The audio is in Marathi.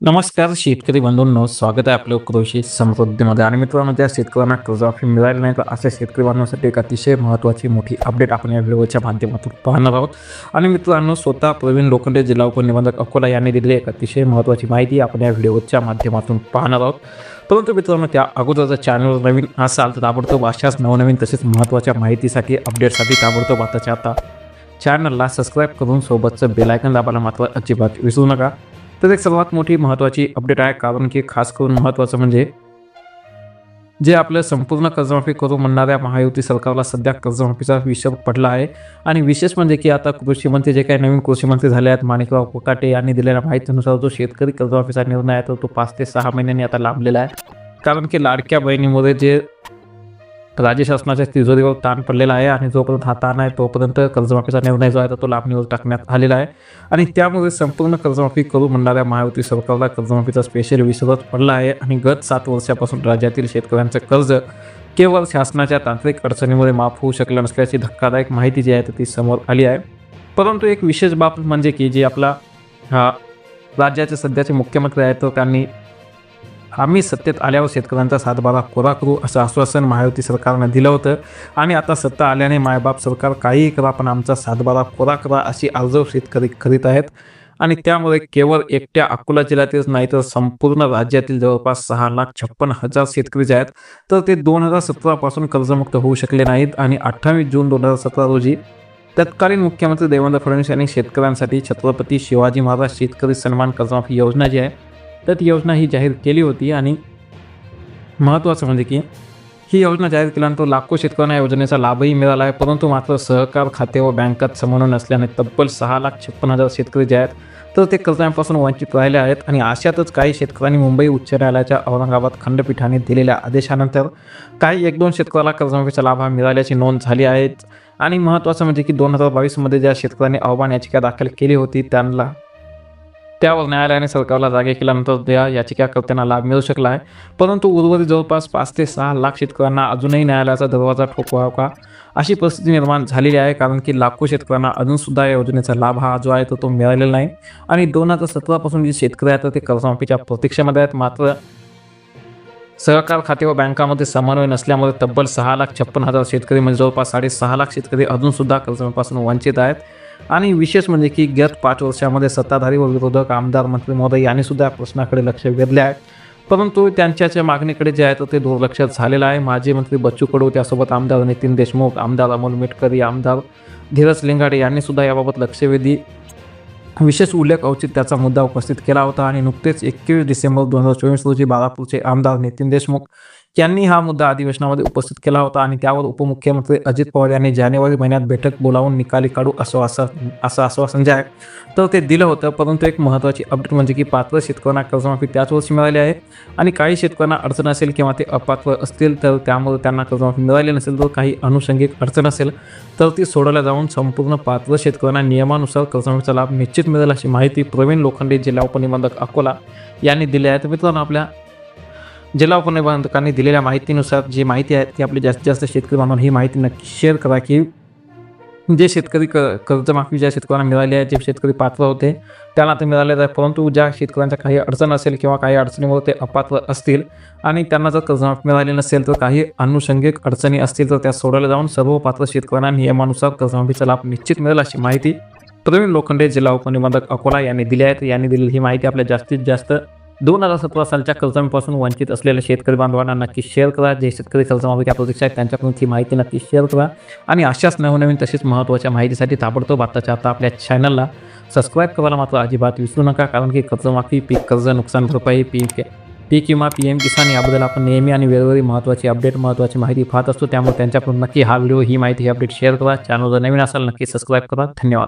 नमस्कार शेतकरी बंधूंनो स्वागत आहे आपलं कृषी समृद्धीमध्ये. आणि मित्रांनो त्या शेतकऱ्यांना कर्जमाफी मिळाली नाही तर अशा शेतकरी बांधवांसाठी एक अतिशय महत्त्वाची मोठी अपडेट आपण या व्हिडिओच्या माध्यमातून पाहणार आहोत. आणि मित्रांनो स्वतः प्रवीण लोखंडे जिल्हा उपनिबंधक अकोला यांनी दिलेली एक अतिशय महत्त्वाची माहिती आपण या व्हिडिओच्या माध्यमातून पाहणार आहोत. परंतु मित्रांनो त्या अगोदर जर चॅनलवर नवीन असाल तर ताबडतोब अशाच नवनवीन तसेच महत्त्वाच्या माहितीसाठी अपडेटसाठी ताबडतोब आताच्या आता चॅनलला सबस्क्राईब करून सोबतचं बेलायकन दाबायला मात्र अजिबात विसरू नका. तर एक सर्वात मोठी महत्त्वाची अपडेट आहे कारण की खास करून महत्त्वाचं म्हणजे जे आपलं संपूर्ण कर्जमाफी करू म्हणणाऱ्या महायुती सरकारला सध्या कर्जमाफीचा विषय पडला आहे. आणि विशेष म्हणजे की आता कृषी मंत्री जे काही नवीन कृषी मंत्री झाले आहेत माणिकराव कोकाटे यांनी दिलेल्या माहितीनुसार जो शेतकरी कर्जमाफीचा निर्णय आहे तर तो पाच ते सहा महिन्यांनी आता लांबलेला आहे. कारण की लाडक्या बहिणीमुळे जे राज्य शासनाच्या तिजोरीवर ताण पडलेला आहे आणि जोपर्यंत हा ताण आहे तोपर्यंत कर्जमाफीचा निर्णय जो आहे तर तो लांबणीवर टाकण्यात आलेला आहे. आणि त्यामुळे संपूर्ण कर्जमाफी करू म्हणणाऱ्या महायुती सरकारला कर्जमाफीचा स्पेशल विसरत पडला आहे आणि गत सात वर्षापासून राज्यातील शेतकऱ्यांचं कर्ज केवळ शासनाच्या तांत्रिक अडचणीमुळे माफ होऊ शकलं नसल्याची धक्कादायक माहिती जी आहे तर ती समोर आली आहे. परंतु एक विशेष बाब म्हणजे की जे आपला हा राज्याचे सध्याचे मुख्यमंत्री आहेत तर त्यांनी आम्ही सत्तेत आल्यावर शेतकऱ्यांचा सातबारा कोरा करू असं आश्वासन महायुती सरकारनं दिलं होतं. आणि आता सत्ता आल्याने मायबाप सरकार काहीही करा पण आमचा सातबारा कोरा करा अशी आर्जव शेतकरी करीत आहेत. आणि त्यामुळे केवळ एकट्या अकोला जिल्ह्यातीलच नाही तर संपूर्ण राज्यातील जवळपास सहा लाख छप्पन हजार शेतकरी जे आहेत तर ते दोन हजार सतरापासून कर्जमुक्त होऊ शकले नाहीत. आणि अठ्ठावीस जून दोन हजार सतरा रोजी तत्कालीन मुख्यमंत्री देवेंद्र फडणवीस यांनी शेतकऱ्यांसाठी छत्रपती शिवाजी महाराज शेतकरी सन्मान कर्जमाफी योजना जी आहे तर ती योजना ही जाहीर केली होती आणि महत्त्वाचं म्हणजे की ही योजना जाहीर केल्यानंतर लाखो शेतकऱ्यांना योजनेचा लाभही मिळाला आहे. परंतु मात्र सहकार खाते व बँकात समन्वय नसल्याने तब्बल सहा लाख छप्पन हजार शेतकरी जे आहेत तर ते कर्जापासून वंचित राहिले आहेत आणि अशातच काही शेतकऱ्यांनी मुंबई उच्च न्यायालयाच्या औरंगाबाद खंडपीठाने दिलेल्या आदेशानंतर काही एक दोन शेतकऱ्याला कर्जमाफीचा लाभ हा मिळाल्याची नोंद झाली आहे. आणि महत्त्वाचं म्हणजे की दोन हजार बावीसमध्ये ज्या शेतकऱ्यांनी आव्हान याचिका दाखल केली होती त्यांना त्यावर न्यायालयाने सरकारला जागे केल्यानंतर याचिका याचिकाकर्त्यांना लाभ मिळू शकला आहे. परंतु उर्वरित जवळपास पाच ते सहा लाख शेतकऱ्यांना अजूनही न्यायालयाचा दरवाजा ठोकवा का अशी परिस्थिती निर्माण झालेली आहे. कारण की लाखो शेतकऱ्यांना अजूनसुद्धा या योजनेचा लाभ हा जो आहे तो तो मिळालेला नाही. आणि दोन हजार सतरापासून जे शेतकरी आहेत ते कर्जमाफीच्या प्रतीक्षेमध्ये आहेत. मात्र सहकार खाते व बँकामध्ये समन्वय नसल्यामुळे तब्बल सहा लाख छप्पन हजार शेतकरी म्हणजे जवळपास साडेसहा लाख शेतकरी अजूनसुद्धा कर्जमाफीपासून वंचित आहेत. आणि विशेष म्हणजे की गत पाच वर्षामध्ये सत्ताधारी व विरोधक आमदार मंत्री महोदय यांनी सुद्धा या प्रश्नाकडे लक्ष वेधले आहे. परंतु त्यांच्याच्या मागणीकडे जे आहे तर ते दुर्लक्ष झालेलं आहे. माजी मंत्री बच्चू कडू त्यासोबत आमदार नितीन देशमुख आमदार अमोल मेटकरी आमदार धीरज लिंगाडे यांनी सुद्धा याबाबत लक्षवेधी विशेष उल्लेख औचित्याचा मुद्दा उपस्थित केला होता आणि नुकतेच एकवीस डिसेंबर दोन हजार चोवीस रोजी बाळापूरचे आमदार नितीन देशमुख यांनी हा मुद्दा अधिवेशनामध्ये उपस्थित केला होता आणि त्यावर उपमुख्यमंत्री अजित पवार यांनी जानेवारी महिन्यात बैठक बोलावून निकाली काढू असं असं असं आश्वासन जे आहे. तर ते दिलं होतं परंतु एक महत्त्वाची अपडेट म्हणजे की पात्र शेतकऱ्यांना कर्जमाफी त्याच वर्षी मिळाली आहे आणि काही शेतकऱ्यांना अडचण असेल किंवा ते अपात्र असतील तर त्यामुळे त्यांना कर्जमाफी मिळाली नसेल तर काही अनुषंगिक अडचण असेल तर ती सोडवल्या जाऊन संपूर्ण पात्र शेतकऱ्यांना नियमानुसार कर्जमाफीचा लाभ निश्चित मिळेल अशी माहिती प्रवीण लोखंडे जिल्हा उपनिबंधक अकोला यांनी दिली आहे. तर मित्रांनो आपल्या जिल्हा उपनिबंधकांनी दिलेल्या माहितीनुसार जी माहिती आहे ती आपली जास्तीत जास्त शेतकरी बांधवांना ही माहिती नक्की शेअर करा की जे शेतकरी क कर्जमाफी ज्या शेतकऱ्यांना मिळाली आहे जे शेतकरी पात्र होते त्यांना ते मिळालेलं आहे परंतु ज्या शेतकऱ्यांच्या काही अडचण असेल किंवा काही अडचणीमुळे ते अपात्र असतील आणि त्यांना जर कर्जमाफी मिळाली नसेल तर काही अनुषंगिक अडचणी असतील तर त्या सोडवल्या जाऊन सर्व पात्र शेतकऱ्यांना नियमानुसार कर्जमाफीचा लाभ निश्चित मिळेल अशी माहिती प्रवीण लोखंडे जिल्हा उपनिबंधक अकोला यांनी दिली आहे. तर यांनी दिलेली ही माहिती आपल्या जास्तीत जास्त दोन हजार सतरा सालच्या कर्जमाफीपासून वंचित असलेल्या शेतकरी बांधवांना नक्की शेअर करा. जे शेतकरी कर्जमाफी अपेक्षा आहेत त्यांच्याकडून ही माहिती नक्की शेअर करा. आणि अशाच नवनवीन तसेच महत्त्वाच्या माहितीसाठी ताबडतोब आत्ताच्या आता आपल्या चॅनलला सबस्क्राईब करायला मात्र अजिबात विसरू नका. कारण की कर्जमाफी पीक कर्ज नुकसान भरपाई पीक पीक विमा पी एम किसान याबद्दल आपण नेहमी आणि वेळोवेळी महत्त्वाची अपडेट महत्त्वाची माहिती पाहत असतो. त्यामुळे त्यांच्याकडून नक्की हा व्हिडिओ ही माहिती ही अपडेट शेअर करा. चॅनल जर नवीन असाल नक्की सबस्क्राईब करा. धन्यवाद.